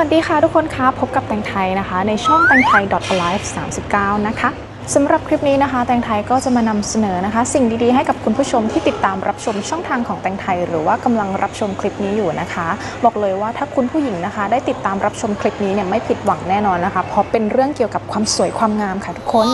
วัสดีค่ะทุกคนคะพบกับแตงไทยนะคะ ในช่องแตงไทย .alive 39 นะคะสำหรับคลิปนี้นะคะ แตงไทยก็จะมานำเสนอนะคะ สิ่งดีๆให้กับคุณผู้ชมที่ติดตามรับชมช่องทางของแตงไทย หรือว่ากำลังรับชมคลิปนี้อยู่นะคะ บอกเลยว่าถ้าคุณผู้หญิงนะคะ ได้ติดตามรับชมคลิปนี้เนี่ยไม่ผิดหวังแน่นอนนะคะ เพราะเป็นเรื่องเกี่ยวกับความสวยความงามค่ะทุกคน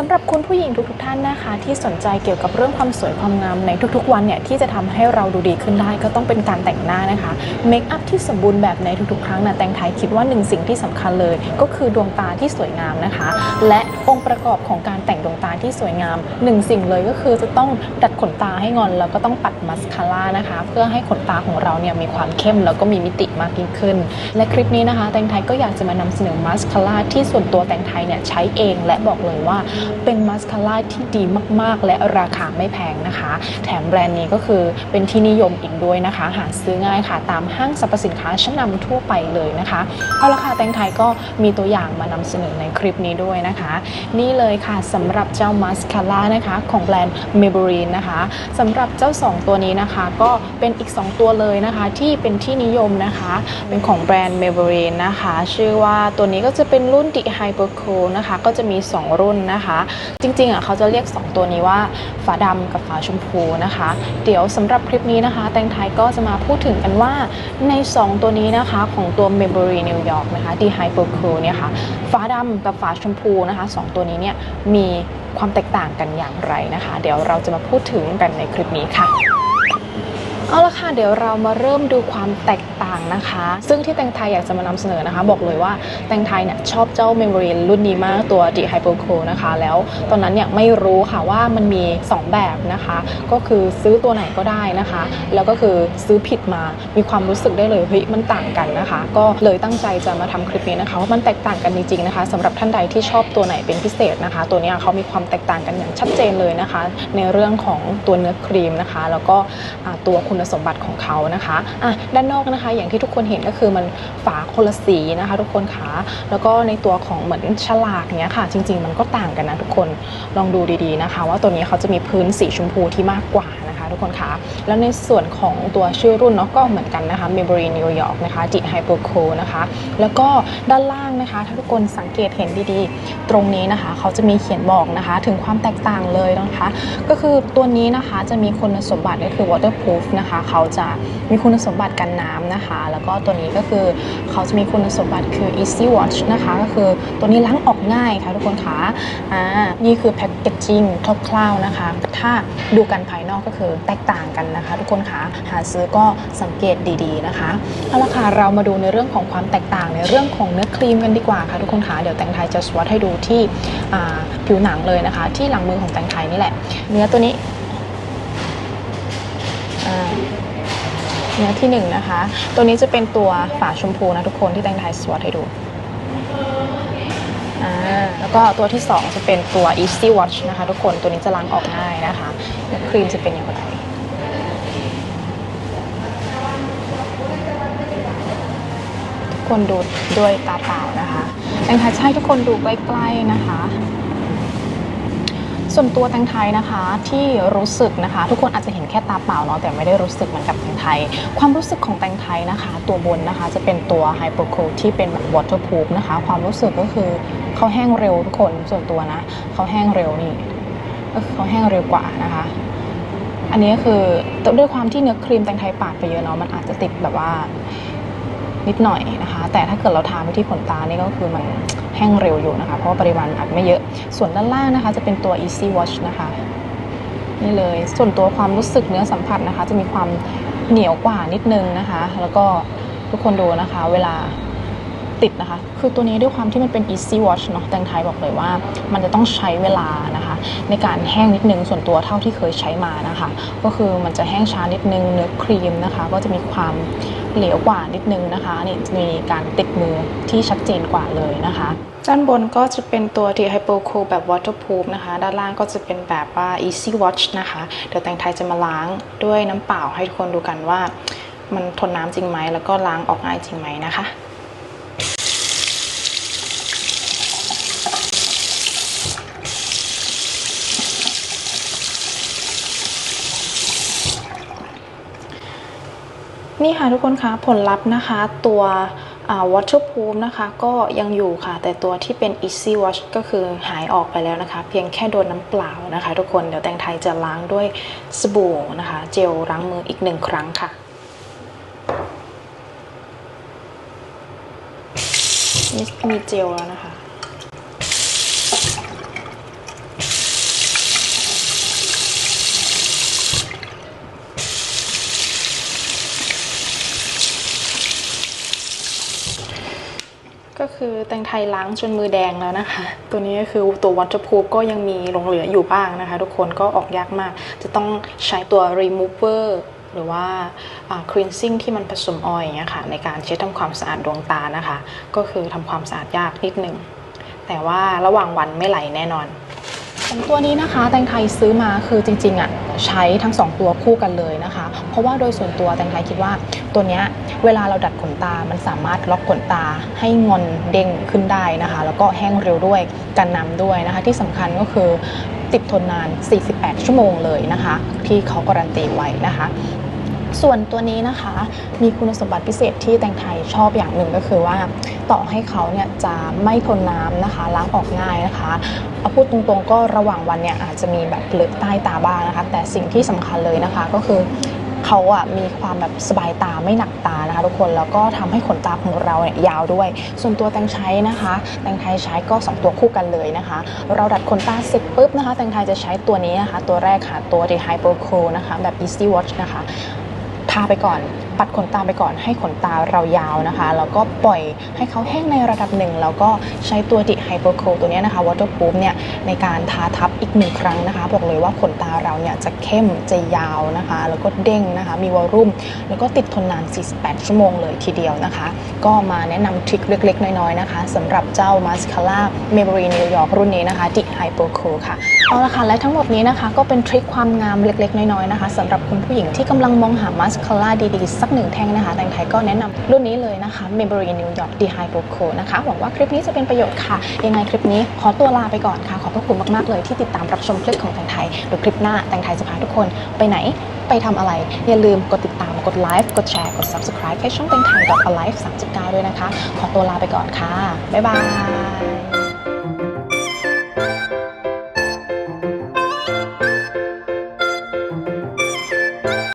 สำหรับคุณผู้หญิงทุกๆท่านนะคะ ที่สนใจเกี่ยวกับเรื่องความสวยความงามในทุกๆ วันเนี่ยที่จะทำให้เราดูดีขึ้นได้ก็ต้องเป็นการแต่งหน้านะคะเมคอัพที่สมบูรณ์แบบในทุกๆ ครั้งนะแตงไทยคิดว่าหนึ่งสิ่งที่สำคัญเลย ก็คือดวงตาที่สวยงามนะคะ และองค์ประกอบของการแต่งดวงตาที่สวยงามหนึ่งสิ่งเลยก็คือจะต้องดัดขนตาให้งอนแล้วก็ต้องปัดมัสคาร่านะคะ เพื่อให้ขนตาของเราเนี่ยมีความเข้มแล้วก็มีมิติมากยิ่งขึ้น และคลิปนี้นะคะ แตงไทยก็อยากจะมานำเสนอมัสคาร่าที่ส่วนตัวแตงไทยเนี่ยใช้เองและบอกเลยว่าเป็นมัสคาร่าที่ดีมาก ๆ และราคาไม่แพงนะคะ แถมแบรนด์นี้ก็คือเป็นที่นิยมอีกด้วยนะคะ หาซื้อง่ายค่ะ ตามห้างสรรพสินค้าชั้นนำทั่วไปเลยนะคะเอาละค่ะแตงไทยก็มีตัวอย่างมานำเสนอในคลิปนี้ด้วยนะคะ นี่เลยค่ะสำหรับเจ้ามัสคาร่านะคะของแบรนด์ Maybelline นะคะสำหรับเจ้า 2 ตัวนี้นะคะ ก็เป็นอีก 2 ตัวเลยนะคะ ที่เป็นที่นิยมนะคะ เป็นของแบรนด์ Maybelline นะคะ ชื่อว่าตัวนี้ก็จะเป็นรุ่น The Hyper Cool นะคะ ก็จะมี 2 รุ่นนะคะจริงๆอะเขาจะเรียก 2 ตัวนี้ว่าฝาดำกับฝาชมพูนะคะ เดี๋ยวสำหรับคลิปนี้นะคะ แตงไทยก็จะมาพูดถึงกันว่าใน 2 ตัวนี้นะคะของตัว memory New York นะคะ d e Hyper Cool เนี่ยค่ะฝาดำกับฝาชมพูนะคะสองตัวนี้เนี่ยมีความแตกต่างกันอย่างไรนะคะ เดี๋ยวเราจะมาพูดถึงกันในคลิปนี้ค่ะ เอาละค่ะเดี๋ยวเรามาเริ่มดูความแตกต่างนะคะ ซึ่งที่แตงไทยอยากจะมานำเสนอนะคะ บอกเลยว่าแตงไทยเนี่ยชอบเจ้า Memory รุ่นนี้มากตัว D Hyper Cool นะคะ แล้วตอนนั้นเนี่ยไม่รู้ค่ะว่ามันมี 2 แบบนะคะ ก็คือซื้อตัวไหนก็ได้นะคะ แล้วก็คือซื้อผิดมามีความรู้สึกได้เลยเฮ้ยมันต่างกันนะคะ ก็เลยตั้งใจจะมาทำคลิปนี้นะคะว่ามันแตกต่างกันจริงๆนะคะสำหรับท่านใดที่ชอบตัวไหนเป็นพิเศษนะคะ ตัวนี้เขามีความแตกต่างกันอย่างชัดเจนเลยนะคะ ในเรื่องของตัวเนื้อครีมนะคะ แล้วก็ตัวคุณณสมบัติของเขานะคะอะด้านนอกนะคะอย่างที่ทุกคนเห็นก็คือมันฝาคนละสีนะคะ ทุกคนคะแล้วก็ในตัวของเหมือนฉลากเนี้ยค่ะ จริง ๆ มันก็ต่างกันนะทุกคนลองดูดีๆนะคะ ว่าตัวนี้เขาจะมีพื้นสีชมพูที่มากกว่า นะคะทุกคนคะแล้วในส่วนของตัวชื่อรุ่นเนาะก็เหมือนกันนะคะ Maybelline New York นะคะ d Hyper Cool นะคะ แล้วก็ด้านล่างนะคะ ถ้าทุกคนสังเกตเห็นดีๆ ตรงนี้นะคะ เขาจะมีเขียนบอกนะคะ ถึงความแตกต่างเลยนะคะ ก็คือตัวนี้นะคะจะมีคุณสมบัติก็คือ waterproof นะคะ เขาจะมีคุณสมบัติกันน้ำนะคะ แล้วก็ตัวนี้ก็คือเขาจะมีคุณสมบัติคือ easy wash นะคะ ก็คือตัวนี้ล้างออกง่ายค่ะทุกคนคะอ่านี่คือแพ c เกจจิ้งคร่าวๆนะคะ ถ้าดูกันภายนอกก็คือแตกต่างกันนะคะ ทุกคนคะหาซื้อก็สังเกตดีๆนะคะเอาละค่ะเรามาดูในเรื่องของความแตกต่างในเรื่องของเนื้อครีมกันดีกว่าค่ะทุกคนคะเดี๋ยวแตงไทยจะสวอตให้ดูที่ผิวหนังเลยนะคะ ที่หลังมือของแตงไทยนี่แหละ เนื้อตัวนี้เนื้อที่หนึ่งนะคะ ตัวนี้จะเป็นตัวฝาชมพูนะทุกคนที่แตงไทยสวอตให้ดูแล้วก็ตัวที่สองจะเป็นตัว easy wash นะคะ ทุกคนตัวนี้จะล้างออกง่ายนะคะเนื้อครีมจะเป็นอย่างไร ทุก คนดูด้วยตาเปล่านะคะแตงไทยให้ทุกคนดูใกล้ๆนะคะ ส่วนตัวแตงไทยนะคะที่รู้สึกนะคะ ทุกคนอาจจะเห็นแค่ตาเปล่าเนาะแต่ไม่ได้รู้สึกเหมือนกับแตงไทย ความรู้สึกของแตงไทยนะคะ ตัวบนนะคะจะเป็นตัว Hyper Cool ที่เป็นแบบ waterproof นะคะ ความรู้สึกก็คือเขาแห้งเร็วทุกคนส่วนตัวนะเขาแห้งเร็วนี่ก็คือเขาแห้งเร็วกว่านะคะอันนี้คือด้วยความที่เนื้อครีมแตงไทยปาดไปเยอะเนาะมันอาจจะติดแบบว่า นิดหน่อยนะคะ แต่ถ้าเกิดเราทาไปที่ขนตานี่ก็คือมันแห้งเร็วอยู่นะคะ เพราะว่าปริมาณอาจไม่เยอะ ส่วนด้านล่างนะคะ จะเป็นตัว easy wash นะคะ นี่เลย ส่วนตัวความรู้สึกเนื้อสัมผัสนะคะ จะมีความเหนียวกว่านิดนึงนะคะ แล้วก็ทุกคนดูนะคะ เวลา ติดนะคะ คือตัวนี้ด้วยความที่มันเป็น easy wash เนาะแตงไทยบอกเลยว่า มันจะต้องใช้เวลานะคะ ในการแห้งนิดนึงส่วนตัวเท่าที่เคยใช้มานะคะ ก็คือมันจะแห้งช้านิดนึงเนื้อครีมนะคะ ก็จะมีความเหลวกว่านิดนึงนะคะนี่มีการติดมือที่ชัดเจนกว่าเลยนะคะด้านบนก็จะเป็นตัว t Hypo Cool แบบ waterproof นะคะ ด้านล่างก็จะเป็นแบบว่า easy wash นะคะ เดี๋ยวแตงไทยจะมาล้างด้วยน้ำเปล่าให้ทุกคนดูกันว่า มันทนน้ำจริงไหมแล้วก็ล้างออกง่ายจริงไหมนะคะ นี่ค่ะทุกคนคะผลลัพธ์นะคะ ตัวอ่า waterproof นะคะ ก็ยังอยู่ค่ะ แต่ตัวที่เป็น easy wash ก็คือหายออกไปแล้วนะคะ เพียงแค่โดนน้ำเปล่านะคะ ทุกคนเดี๋ยวแตงไทยจะล้างด้วยสบู่นะคะ เจลล้างมืออีกหนึ่งครั้งค่ะมีเจลแล้วนะคะ คือแตงไทยล้างจนมือแดงแล้วนะคะ ตัวนี้ก็คือตัววอนเจพูก็ยังมีหลงเหลืออยู่บ้างนะคะ ทุกคนก็ออกยากมาก จะต้องใช้ตัว remover หรือว่า cleansing ที่มันผสมออยล์เนี่ยค่ะในการเช็ดทำความสะอาดดวงตานะคะ ก็คือทำความสะอาดยากนิดนึงแต่ว่าระหว่างวันไม่ไหลแน่นอน ของตัวนี้นะคะแตงไทยซื้อมาคือจริงๆอะใช้ทั้งสองตัวคู่กันเลยนะคะ เพราะว่าโดยส่วนตัวแตงไทยคิดว่าตัวเนี้ยเวลาเราดัดขนตา มันสามารถล็อกขนตาให้งอนเด้งขึ้นได้นะคะ แล้วก็แห้งเร็วด้วยกันน้ำด้วยนะคะ ที่สำคัญก็คือติดทนนาน 48 ชั่วโมงเลยนะคะ ที่เขาการันตีไว้นะคะ ส่วนตัวนี้นะคะ มีคุณสมบัติพิเศษที่แตงไทยชอบอย่างหนึ่งก็คือว่าต่อให้เขาเนี่ยจะไม่ทนน้ำนะคะ ล้างออกง่ายนะคะเอาพูดตรงๆก็ระหว่างวันเนี่ยอาจจะมีแบบเปลือกใต้ตาบ้างนะคะ แต่สิ่งที่สำคัญเลยนะคะก็คือเขาอะมีความแบบสบายตาไม่หนักตานะคะ ทุกคนแล้วก็ทำให้ขนตาของเราเนี่ยยาวด้วย ส่วนตัวแตงใช้นะคะ แตงไทยใช้ก็ 2 ตัวคู่กันเลยนะคะ เราดัดขนตาเสร็จปุ๊บนะคะ แตงไทยจะใช้ตัวนี้นะคะ ตัวแรกค่ะตัว The Hyper Cool นะคะ แบบ Easy Watch นะคะาไปก่อน ปัดขนตาไปก่อนให้ขนตาเรายาวนะคะ แล้วก็ปล่อยให้เขาแห้งในระดับหนึ่ง แล้วก็ใช้ตัวดิไฮโปโคตัวนี้นะคะ waterproof เนี่ยในการทาทับอีกหนึ่งครั้งนะคะ บอกเลยว่าขนตาเราเนี่ยจะเข้มจะยาวนะคะ แล้วก็เด้งนะคะ มีวอลลุ่ม แล้วก็ติดทนนาน 48 ชั่วโมงเลยทีเดียวนะคะ ก็มาแนะนำทริคเล็ก ๆ น้อย ๆ นะคะสำหรับเจ้ามาสคาร่าเมเบรีนิวยอร์กรุ่นนี้นะคะดิไฮโปโคค่ะเอาละค่ะและทั้งหมดนี้นะคะ ก็เป็นทริคความงามเล็ก ๆ น้อยๆนะคะสำหรับคุณผู้หญิงที่กำลังมองหามาสคาร่าดีๆ สักหนึ่งแท่งนะคะแตงไทยก็แนะนำรุ่นนี้เลยนะคะ Maybelline New York d e h y p r o c o นะคะ หวังว่าคลิปนี้จะเป็นประโยชน์ค่ะ ยังไงคลิปนี้ขอตัวลาไปก่อนค่ะ ขอบพระคุณมากๆเลยที่ติดตามรับชมคลิปของแตงไทยดี๋ยวคลิปหน้าแตงไทยจะพาทุกคนไปไหนไปทำอะไร อย่าลืมกดติดตามกดไลค์กดแชร์กด subscribe ให้ช่องแตงไทย alive 39ด้วยนะคะ ขอตัวลาไปก่อนค่ะบ๊ายบาย